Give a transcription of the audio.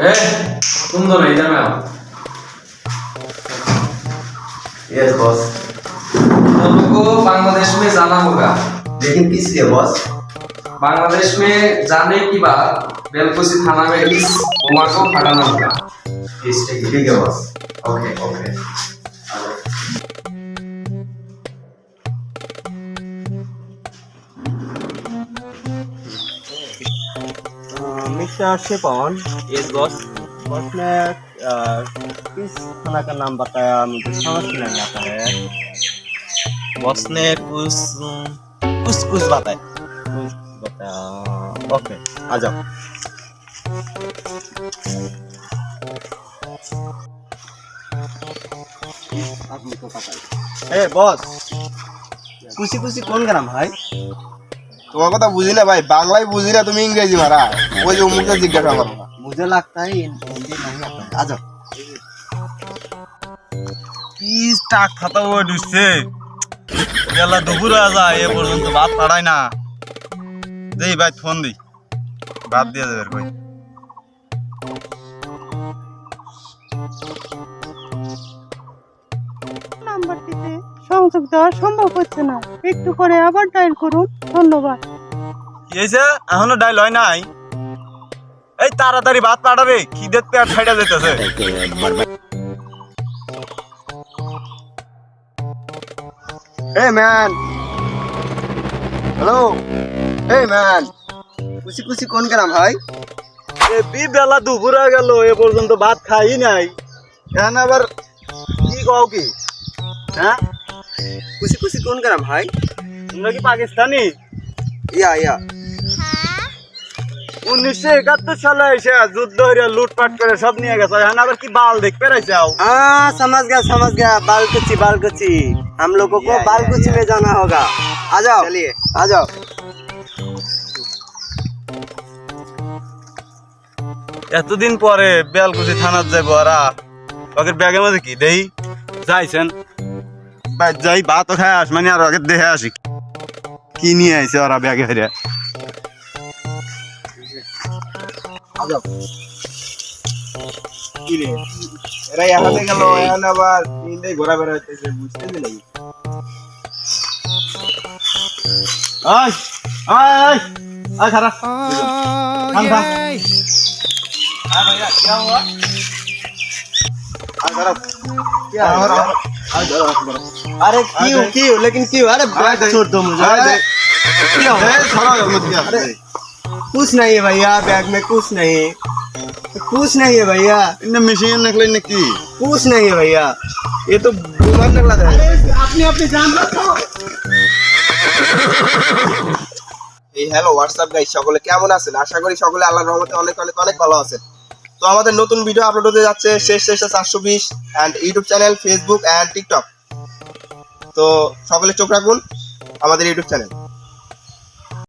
ए तुम दोनों इधर में आओ यस बॉस तुम लोगों को बांग्लादेश में जाना होगा लेकिन किस लिए बॉस बांग्लादेश में जाने के बाद बेलकुसी थाना में इस बोमा को हटाना होगा ठीक है ठीक है boss okay okay mister Shipan yes boss boss ने अ, किस खाना का नाम बताया मुझे समझ में नहीं आता है बॉस ने कुछ कुछ कुछ बताया कुछ बताया ओके आ जाओ आदमी को पता है ए बॉस খুশি খুশি কোন গ্রাম ভাই তোমার কথা বুঝিলে ভাই বাংলায় বুঝিলে তুমি ইংরেজি মারা। ওই যে মুখে জিজ্ঞাসা করো। বুঝে লাগতা আচ্ছা। আজ কি টাক খাতা হয়ে ঢুকছে বেলা দুপুর যায় এ পর্যন্ত ভাত পাড়ায় না। দেই ভাই ফোন দি ভাত দিয়ে যাবে কই। সংযোগ দেওয়া সম্ভব হচ্ছে না। একটু পরে আবার ডায়াল করুন ধন্যবাদ। কি হয়েছে এখনও ডাইল হয় নাই। এই তাড়াতাড়ি ভাত পাঠাবে খিদের পেট ফাইটা যেতেছে এই ম্যান। হ্যালো? এই ম্যান। খুশি খুশি কোন গ্রাম ভাই? এ বি বেলা দুপুর হয়ে গেল এ পর্যন্ত ভাত খাই নাই। এখন আবার কি কও কি? হ্যাঁ? খুশি খুশি কোন গ্রাম ভাই তোমরা কি পাকিস্তানি ইয়া ইয়া উনিশশো একাত্তর সালে এসে যুদ্ধ হইয়া লুটপাট করে সব নিয়ে গেছে এখন আবার কি বাল দেখ পেরাইছাও हाँ समझ गया समझ गया बालकुची बालकुची हम लोगों को बालकुची में जाना होगा आ जाओ चलिए आ जाओ এতদিন পরে বেলকুচি থানার যাইব ওরা ওকে ব্যাগের মধ্যে কি দেই যাইছেন ভাই যাই ভাত খায় আস মানে আর ওকে দেখে আসি কি নিয়ে আইছে ওরা ব্যাগে হেরে এরা এখানে গেল এখন আবার ইন্ডিয়ায় ঘোরা বেড়া হইতেছে বুঝতে নাকি আয় আয় আয় আয় থাম থাম अरे क्यों क्यों लेकिन क्यों अरे बैग छोड़ दो मुझे अरे क्यों अरे कुछ नहीं है भैया बैग में कुछ नहीं कुछ नहीं है भैया ইন্নে মেশিন নাকলে নাকি कुछ नहीं है भैया এ তো বিমান নিকলা যায় এই হ্যালো হোয়াটসঅ্যাপ গাইস সকলে কেমন আছেন আশা করি সকলে আল্লাহর রহমতে অনেক অনেক অনেক ভালো আছেন তো আমাদের নতুন ভিডিও আপলোড হতে যাচ্ছে শেষ শেষে চারশো বিশ and YouTube channel Facebook and TikTok তো সকলে চোখ রাখুন, আমাদের ইউটিউব চ্যানেল